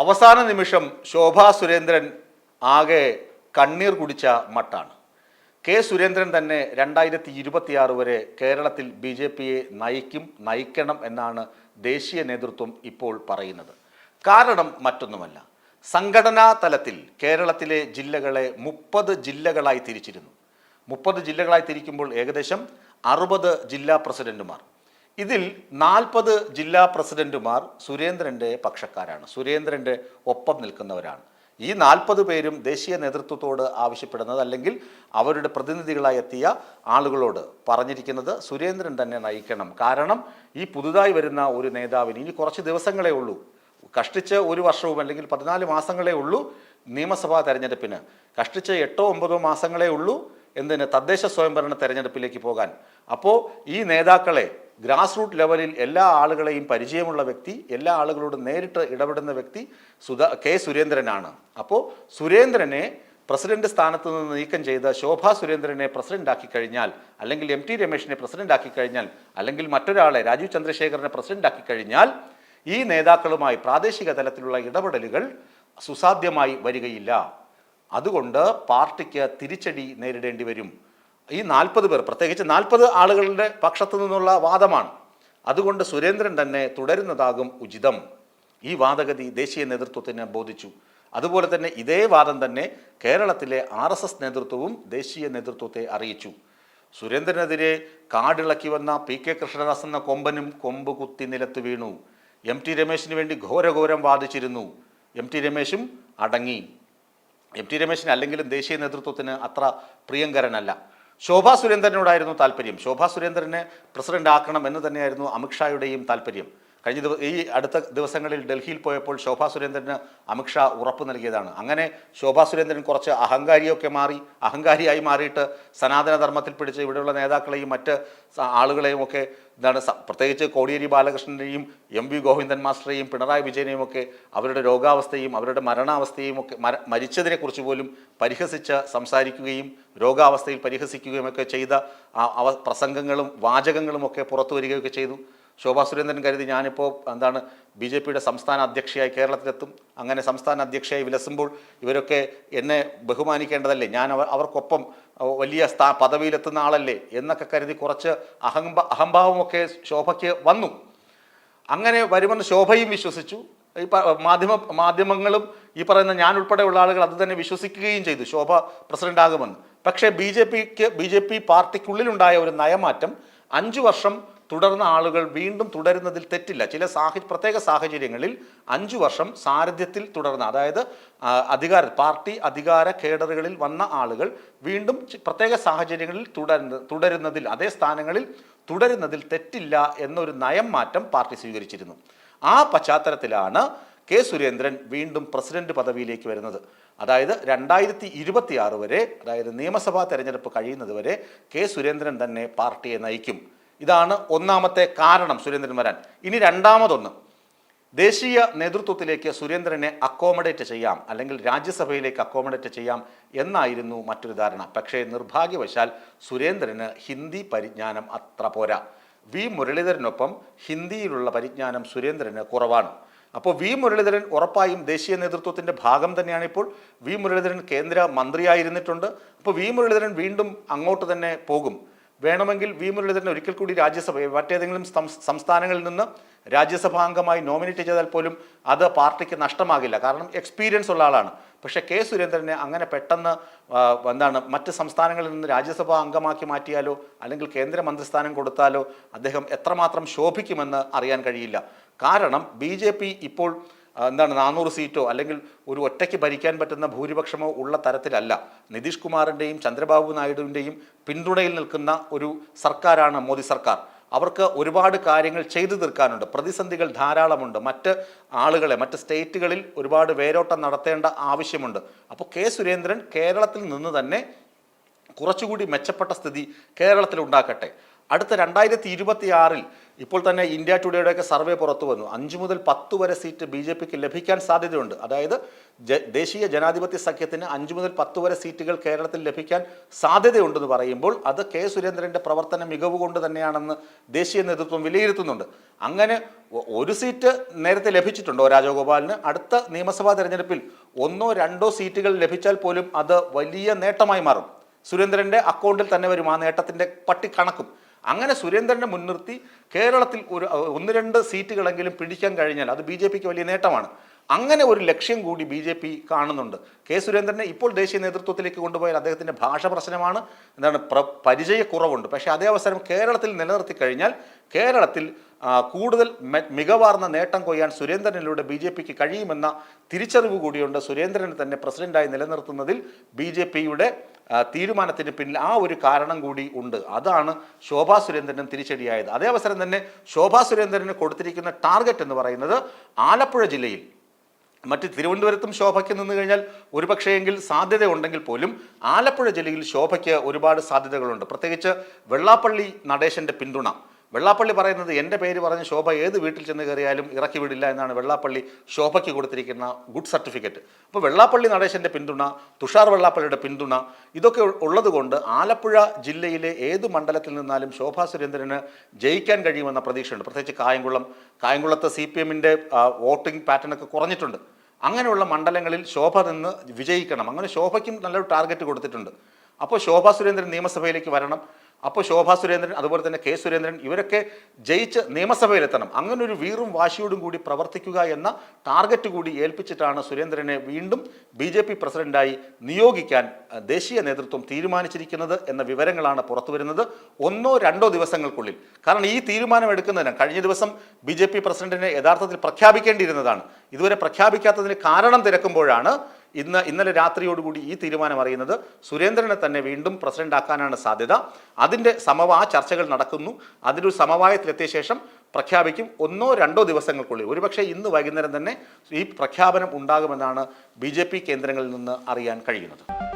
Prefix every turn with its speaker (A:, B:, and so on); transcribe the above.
A: അവസാന നിമിഷം ശോഭാ സുരേന്ദ്രൻ ആകെ കണ്ണീർ കുടിച്ച മട്ടാണ്. കെ സുരേന്ദ്രൻ തന്നെ രണ്ടായിരത്തി ഇരുപത്തിയാറ് വരെ കേരളത്തിൽ ബി ജെ പിയെ നയിക്കും നയിക്കണം എന്നാണ് ദേശീയ നേതൃത്വം ഇപ്പോൾ പറയുന്നത്. കാരണം മറ്റൊന്നുമല്ല. സംഘടനാ തലത്തിൽ കേരളത്തിലെ ജില്ലകളെ മുപ്പത് ജില്ലകളായി തിരിച്ചിരുന്നു. മുപ്പത് ജില്ലകളായി തിരിക്കുമ്പോൾ ഏകദേശം അറുപത് ജില്ലാ പ്രസിഡന്റുമാർ. ഇതിൽ നാൽപ്പത് ജില്ലാ പ്രസിഡന്റുമാർ സുരേന്ദ്രന്റെ പക്ഷക്കാരാണ്. സുരേന്ദ്രന്റെ ഒപ്പം നിൽക്കുന്നവരാണ്. ഈ നാൽപ്പത് പേരും ദേശീയ നേതൃത്വത്തോട് ആവശ്യപ്പെടുന്നത് അല്ലെങ്കിൽ അവരുടെ പ്രതിനിധികളായി എത്തിയ ആളുകളോട് പറഞ്ഞിരിക്കുന്നത് സുരേന്ദ്രൻ തന്നെ നയിക്കണം. കാരണം ഈ പുതുതായി വരുന്ന ഒരു നേതാവിന് ഇനി കുറച്ച് ദിവസങ്ങളേ ഉള്ളൂ. കഷ്ടിച്ച് ഒരു വർഷവും അല്ലെങ്കിൽ പതിനാല് മാസങ്ങളേ ഉള്ളൂ നിയമസഭാ തെരഞ്ഞെടുപ്പിന്. കഷ്ടിച്ച് എട്ടോ ഒമ്പതോ മാസങ്ങളേ ഉള്ളൂ എന്തിന് തദ്ദേശ സ്വയംഭരണ തെരഞ്ഞെടുപ്പിലേക്ക് പോകാൻ. അപ്പോൾ ഈ നേതാക്കളെ ഗ്രാസ് റൂട്ട് ലെവലിൽ എല്ലാ ആളുകളെയും പരിചയമുള്ള വ്യക്തി എല്ലാ ആളുകളോടും നേരിട്ട് ഇടപെടുന്ന വ്യക്തി സുധാ കെ സുരേന്ദ്രനാണ്. അപ്പോൾ സുരേന്ദ്രനെ പ്രസിഡന്റ് സ്ഥാനത്ത് നിന്ന് നീക്കം ചെയ്ത ശോഭ സുരേന്ദ്രനെ പ്രസിഡന്റാക്കി കഴിഞ്ഞാൽ അല്ലെങ്കിൽ എം ടി രമേശിനെ പ്രസിഡന്റ് ആക്കി കഴിഞ്ഞാൽ അല്ലെങ്കിൽ മറ്റൊരാളെ രാജീവ് ചന്ദ്രശേഖരനെ പ്രസിഡന്റാക്കി കഴിഞ്ഞാൽ ഈ നേതാക്കളുമായി പ്രാദേശിക തലത്തിലുള്ള ഇടപെടലുകൾ സുസാധ്യമായി വരികയില്ല. അതുകൊണ്ട് പാർട്ടിക്ക് തിരിച്ചടി നേരിടേണ്ടി വരും. ഈ നാൽപ്പത് പേർ പ്രത്യേകിച്ച് നാൽപ്പത് ആളുകളുടെ പക്ഷത്തു നിന്നുള്ള വാദമാണ്. അതുകൊണ്ട് സുരേന്ദ്രൻ തന്നെ തുടരുന്നതാകും ഉചിതം. ഈ വാദഗതി ദേശീയ നേതൃത്വത്തിന് ബോധിച്ചു. അതുപോലെ തന്നെ ഇതേ വാദം തന്നെ കേരളത്തിലെ ആർ എസ് എസ് നേതൃത്വവും ദേശീയ നേതൃത്വത്തെ അറിയിച്ചു. സുരേന്ദ്രനെതിരെ കാടിളക്കി വന്ന പി കെ കൃഷ്ണദാസ് എന്ന കൊമ്പനും കൊമ്പ് കുത്തി നിലത്ത് വീണു. എം ടി രമേശിന് വേണ്ടി ഘോരഘോരം വാദിച്ചിരുന്നു. എം ടി രമേശും അടങ്ങി. എം ടി രമേശിന് അല്ലെങ്കിലും ദേശീയ നേതൃത്വത്തിന് അത്ര പ്രിയങ്കരനല്ല. ശോഭാ സുരേന്ദ്രനോടായിരുന്നു താല്പര്യം. ശോഭാ സുരേന്ദ്രനെ പ്രസിഡന്റ് ആക്കണം എന്ന് തന്നെയായിരുന്നു അമിത്ഷായുടെയും താല്പര്യം. കഴിഞ്ഞ ദിവ ഈ അടുത്ത ദിവസങ്ങളിൽ ഡൽഹിയിൽ പോയപ്പോൾ ശോഭാ സുരേന്ദ്രന് അമിത്ഷാ ഉറപ്പ് നൽകിയതാണ്. അങ്ങനെ ശോഭാ സുരേന്ദ്രൻ കുറച്ച് അഹങ്കാരിയൊക്കെ മാറി അഹങ്കാരിയായി മാറിയിട്ട് സനാതനധർമ്മത്തിൽ പിടിച്ച് ഇവിടെയുള്ള നേതാക്കളെയും മറ്റ് ആളുകളെയും ഒക്കെ എന്താണ് പ്രത്യേകിച്ച് കോടിയേരി ബാലകൃഷ്ണനെയും എം വി ഗോവിന്ദൻ മാസ്റ്ററെയും പിണറായി വിജയനെയും ഒക്കെ അവരുടെ രോഗാവസ്ഥയും അവരുടെ മരണാവസ്ഥയും ഒക്കെ മര മരിച്ചതിനെക്കുറിച്ച് പോലും പരിഹസിച്ച് സംസാരിക്കുകയും രോഗാവസ്ഥയിൽ പരിഹസിക്കുകയും ഒക്കെ ചെയ്ത പ്രസംഗങ്ങളും വാചകങ്ങളും ഒക്കെ പുറത്തു വരികയൊക്കെ ചെയ്തു. ശോഭാ സുരേന്ദ്രൻ കരുതി ഞാനിപ്പോൾ എന്താണ് ബി ജെ പിയുടെ സംസ്ഥാന അധ്യക്ഷയായി കേരളത്തിലെത്തും. അങ്ങനെ സംസ്ഥാന അധ്യക്ഷയായി വിലസുമ്പോൾ ഇവരൊക്കെ എന്നെ ബഹുമാനിക്കേണ്ടതല്ലേ? ഞാൻ അവ അവർക്കൊപ്പം വലിയ സ്ഥാ പദവിയിലെത്തുന്ന ആളല്ലേ? എന്നൊക്കെ കരുതി കുറച്ച് അഹംബ അഹംഭാവമൊക്കെ ശോഭയ്ക്ക് വന്നു. അങ്ങനെ വരുമെന്ന് ശോഭയും വിശ്വസിച്ചു. ഈ മാധ്യമ മാധ്യമങ്ങളും ഈ പറയുന്ന ഞാൻ ഉൾപ്പെടെയുള്ള ആളുകൾ അത് തന്നെ വിശ്വസിക്കുകയും ചെയ്തു. ശോഭ പ്രസിഡന്റ് ആകുമെന്ന് പക്ഷേ ബി ജെ പിക്ക് ബി ജെ പി പാർട്ടിക്കുള്ളിലുണ്ടായ ഒരു നയമാറ്റം അഞ്ചു വർഷം തുടർന്ന ആളുകൾ വീണ്ടും തുടരുന്നതിൽ തെറ്റില്ല. ചില സാഹ പ്രത്യേക സാഹചര്യങ്ങളിൽ അഞ്ചു വർഷം സാരഥ്യത്തിൽ തുടർന്ന അതായത് അധികാര പാർട്ടി അധികാര കേഡറുകളിൽ വന്ന ആളുകൾ വീണ്ടും പ്രത്യേക സാഹചര്യങ്ങളിൽ തുടരുന്ന തുടരുന്നതിൽ അതേ സ്ഥാനങ്ങളിൽ തുടരുന്നതിൽ തെറ്റില്ല എന്നൊരു നയം മാറ്റം പാർട്ടി സ്വീകരിച്ചിരുന്നു. ആ പശ്ചാത്തലത്തിലാണ് കെ സുരേന്ദ്രൻ വീണ്ടും പ്രസിഡന്റ് പദവിയിലേക്ക് വരുന്നത്. അതായത് രണ്ടായിരത്തി ഇരുപത്തി ആറ് വരെ അതായത് നിയമസഭാ തെരഞ്ഞെടുപ്പ് കഴിയുന്നത് വരെ കെ സുരേന്ദ്രൻ തന്നെ പാർട്ടിയെ നയിക്കും. ഇതാണ് ഒന്നാമത്തെ കാരണം സുരേന്ദ്രൻ വരാൻ. ഇനി രണ്ടാമതൊന്ന്. ദേശീയ നേതൃത്വത്തിലേക്ക് സുരേന്ദ്രനെ അക്കോമഡേറ്റ് ചെയ്യാം അല്ലെങ്കിൽ രാജ്യസഭയിലേക്ക് അക്കോമഡേറ്റ് ചെയ്യാം എന്നായിരുന്നു മറ്റൊരു ധാരണ. പക്ഷേ നിർഭാഗ്യവശാൽ സുരേന്ദ്രന് ഹിന്ദി പരിജ്ഞാനം അത്ര പോരാ. വി മുരളീധരനൊപ്പം ഹിന്ദിയിലുള്ള പരിജ്ഞാനം സുരേന്ദ്രന് കുറവാണ്. അപ്പോൾ വി മുരളീധരൻ ഉറപ്പായും ദേശീയ നേതൃത്വത്തിന്റെ ഭാഗം തന്നെയാണ് ഇപ്പോൾ. വി മുരളീധരൻ കേന്ദ്ര മന്ത്രിയായിരുന്നിട്ടുണ്ട്. അപ്പോൾ വി മുരളീധരൻ വീണ്ടും അങ്ങോട്ട് തന്നെ പോകും. വേണമെങ്കിൽ വി മുരളീധരൻ ഒരിക്കൽ കൂടി രാജ്യസഭ മറ്റേതെങ്കിലും സംസ്ഥാനങ്ങളിൽ നിന്ന് രാജ്യസഭാ അംഗമായി നോമിനേറ്റ് ചെയ്താൽ പോലും അത് പാർട്ടിക്ക് നഷ്ടമാകില്ല. കാരണം എക്സ്പീരിയൻസ് ഉള്ള ആളാണ്. പക്ഷേ കെ സുരേന്ദ്രനെ അങ്ങനെ പെട്ടെന്ന് എന്താണ് മറ്റ് സംസ്ഥാനങ്ങളിൽ നിന്ന് രാജ്യസഭാ അംഗമാക്കി മാറ്റിയാലോ അല്ലെങ്കിൽ കേന്ദ്ര മന്ത്രിസ്ഥാനം കൊടുത്താലോ അദ്ദേഹം എത്രമാത്രം ശോഭിക്കുമെന്ന് അറിയാൻ കഴിയില്ല. കാരണം ബി ഇപ്പോൾ എന്താണ് നാനൂറ് സീറ്റോ അല്ലെങ്കിൽ ഒരു ഒറ്റയ്ക്ക് ഭരിക്കാൻ പറ്റുന്ന ഭൂരിപക്ഷമോ ഉള്ള തരത്തിലല്ല. നിതീഷ് കുമാറിന്റെയും ചന്ദ്രബാബു നായിഡുവിന്റെയും പിന്തുണയിൽ നിൽക്കുന്ന ഒരു സർക്കാരാണ് മോദി സർക്കാർ. അവർക്ക് ഒരുപാട് കാര്യങ്ങൾ ചെയ്തു തീർക്കാനുണ്ട്. പ്രതിസന്ധികൾ ധാരാളമുണ്ട്. മറ്റ് ആളുകളെ മറ്റ് സ്റ്റേറ്റുകളിൽ ഒരുപാട് വേരോട്ടം നടത്തേണ്ട ആവശ്യമുണ്ട്. അപ്പോൾ കെ സുരേന്ദ്രൻ കേരളത്തിൽ നിന്ന് തന്നെ കുറച്ചുകൂടി മെച്ചപ്പെട്ട സ്ഥിതി കേരളത്തിൽ ഉണ്ടാക്കട്ടെ. അടുത്ത രണ്ടായിരത്തി ഇരുപത്തി ആറിൽ ഇപ്പോൾ തന്നെ ഇന്ത്യ ടുഡേയുടെ ടുഡേയുടെയൊക്കെ സർവേ പുറത്തു വന്നു. അഞ്ച് മുതൽ പത്ത് വരെ സീറ്റ് ബി ജെ പിക്ക് ലഭിക്കാൻ സാധ്യതയുണ്ട്. അതായത് ദേശീയ ജനാധിപത്യ സഖ്യത്തിന് അഞ്ച് മുതൽ പത്ത് വരെ സീറ്റുകൾ കേരളത്തിൽ ലഭിക്കാൻ സാധ്യതയുണ്ടെന്ന് പറയുമ്പോൾ അത് കെ സുരേന്ദ്രന്റെ പ്രവർത്തന മികവ് കൊണ്ട് തന്നെയാണെന്ന് ദേശീയ നേതൃത്വം വിലയിരുത്തുന്നുണ്ട്. അങ്ങനെ ഒരു സീറ്റ് നേരത്തെ ലഭിച്ചിട്ടുണ്ടോ രാജഗോപാലിന്? അടുത്ത നിയമസഭാ തെരഞ്ഞെടുപ്പിൽ ഒന്നോ രണ്ടോ സീറ്റുകൾ ലഭിച്ചാൽ പോലും അത് വലിയ നേട്ടമായി മാറും. സുരേന്ദ്രന്റെ അക്കൗണ്ടിൽ തന്നെ വരും. ആ നേട്ടത്തിന്റെ പട്ടി കണക്കും അങ്ങനെ സുരേന്ദ്രനെ മുൻനിർത്തി കേരളത്തിൽ ഒരു ഒന്ന് രണ്ട് സീറ്റുകളെങ്കിലും പിടിക്കാൻ കഴിഞ്ഞാൽ അത് ബി ജെ പിക്ക് വലിയ നേട്ടമാണ്. അങ്ങനെ ഒരു ലക്ഷ്യം കൂടി ബി ജെ പി കാണുന്നുണ്ട്. കെ സുരേന്ദ്രനെ ഇപ്പോൾ ദേശീയ നേതൃത്വത്തിലേക്ക് കൊണ്ടുപോയാൽ അദ്ദേഹത്തിന്റെ ഭാഷ പ്രശ്നമാണ്. എന്താണ് പ്ര പരിചയക്കുറവുണ്ട്. പക്ഷേ അതേ അവസരം കേരളത്തിൽ നിലനിർത്തി കഴിഞ്ഞാൽ കേരളത്തിൽ കൂടുതൽ മികവാർന്ന നേട്ടം കൊയ്യാൻ സുരേന്ദ്രനിലൂടെ ബി ജെ പിക്ക് കഴിയുമെന്ന തിരിച്ചറിവ് കൂടിയുണ്ട്. സുരേന്ദ്രനെ തന്നെ പ്രസിഡന്റായി നിലനിർത്തുന്നതിൽ ബി ജെ പിയുടെ തീരുമാനത്തിന് പിന്നിൽ ആ ഒരു കാരണം കൂടി ഉണ്ട്. അതാണ് ശോഭാ സുരേന്ദ്രനും തിരിച്ചടിയായത്. അതേ അവസരം തന്നെ ശോഭാ സുരേന്ദ്രന് കൊടുത്തിരിക്കുന്ന ടാർഗറ്റ് എന്ന് പറയുന്നത് ആലപ്പുഴ ജില്ലയിൽ. മറ്റ് തിരുവനന്തപുരത്തും ശോഭയ്ക്ക് നിന്ന് കഴിഞ്ഞാൽ ഒരുപക്ഷെയെങ്കിൽ സാധ്യത ഉണ്ടെങ്കിൽ പോലും ആലപ്പുഴ ജില്ലയിൽ ശോഭയ്ക്ക് ഒരുപാട് സാധ്യതകളുണ്ട്. പ്രത്യേകിച്ച് വെള്ളാപ്പള്ളി നടേശന്റെ പിന്തുണ. വെള്ളാപ്പള്ളി പറയുന്നത് എന്റെ പേര് പറഞ്ഞ് ശോഭ ഏത് വീട്ടിൽ ചെന്ന് കയറിയാലും ഇറക്കി വിടില്ല എന്നാണ് വെള്ളാപ്പള്ളി ശോഭയ്ക്ക് കൊടുത്തിരിക്കുന്ന ഗുഡ് സർട്ടിഫിക്കറ്റ്. അപ്പോൾ വെള്ളാപ്പള്ളി നടേശന്റെ പിന്തുണ തുഷാർ വെള്ളാപ്പള്ളിയുടെ പിന്തുണ ഇതൊക്കെ ഉള്ളതുകൊണ്ട് ആലപ്പുഴ ജില്ലയിലെ ഏത് മണ്ഡലത്തിൽ നിന്നാലും ശോഭാ സുരേന്ദ്രന് ജയിക്കാൻ കഴിയുമെന്ന പ്രതീക്ഷയുണ്ട്. പ്രത്യേകിച്ച് കായംകുളം കായംകുളത്ത് സി പി എമ്മിന്റെ വോട്ടിംഗ് പാറ്റേണൊക്കെ കുറഞ്ഞിട്ടുണ്ട്. അങ്ങനെയുള്ള മണ്ഡലങ്ങളിൽ ശോഭ നിന്ന് വിജയിക്കണം. അങ്ങനെ ശോഭയ്ക്കും നല്ലൊരു ടാർഗറ്റ് കൊടുത്തിട്ടുണ്ട്. അപ്പോൾ ശോഭാ സുരേന്ദ്രൻ നിയമസഭയിലേക്ക് വരണം. അപ്പോൾ ശോഭാ സുരേന്ദ്രൻ അതുപോലെ തന്നെ കെ സുരേന്ദ്രൻ ഇവരൊക്കെ ജയിച്ച് നിയമസഭയിലെത്തണം. അങ്ങനെ ഒരു വീറും വാശിയോടും കൂടി പ്രവർത്തിക്കുക എന്ന ടാർഗറ്റ് കൂടി ഏൽപ്പിച്ചിട്ടാണ് സുരേന്ദ്രനെ വീണ്ടും ബി ജെ പി പ്രസിഡന്റായി നിയോഗിക്കാൻ ദേശീയ നേതൃത്വം തീരുമാനിച്ചിരിക്കുന്നത് എന്ന വിവരങ്ങളാണ് പുറത്തു വരുന്നത് ഒന്നോ രണ്ടോ ദിവസങ്ങൾക്കുള്ളിൽ. കാരണം ഈ തീരുമാനം എടുക്കുന്നതിന് കഴിഞ്ഞ ദിവസം ബി പ്രസിഡന്റിനെ യഥാർത്ഥത്തിൽ പ്രഖ്യാപിക്കേണ്ടിയിരുന്നതാണ്. ഇതുവരെ പ്രഖ്യാപിക്കാത്തതിന് കാരണം തിരക്കുമ്പോഴാണ് ഇന്ന് ഇന്നലെ രാത്രിയോടുകൂടി ഈ തീരുമാനം അറിയുന്നത് സുരേന്ദ്രനെ തന്നെ വീണ്ടും പ്രസിഡന്റ് ആക്കാനാണ് സാധ്യത. അതിന്റെ സമവാ ചർച്ചകൾ നടക്കുന്നു. അതിനൊരു സമവായത്തിലെത്തിയ ശേഷം പ്രഖ്യാപിക്കും. ഒന്നോ രണ്ടോ ദിവസങ്ങൾക്കുള്ളിൽ ഒരുപക്ഷെ ഇന്ന് വൈകുന്നേരം തന്നെ ഈ പ്രഖ്യാപനം ഉണ്ടാകുമെന്നാണ് ബി കേന്ദ്രങ്ങളിൽ നിന്ന് അറിയാൻ കഴിയുന്നത്.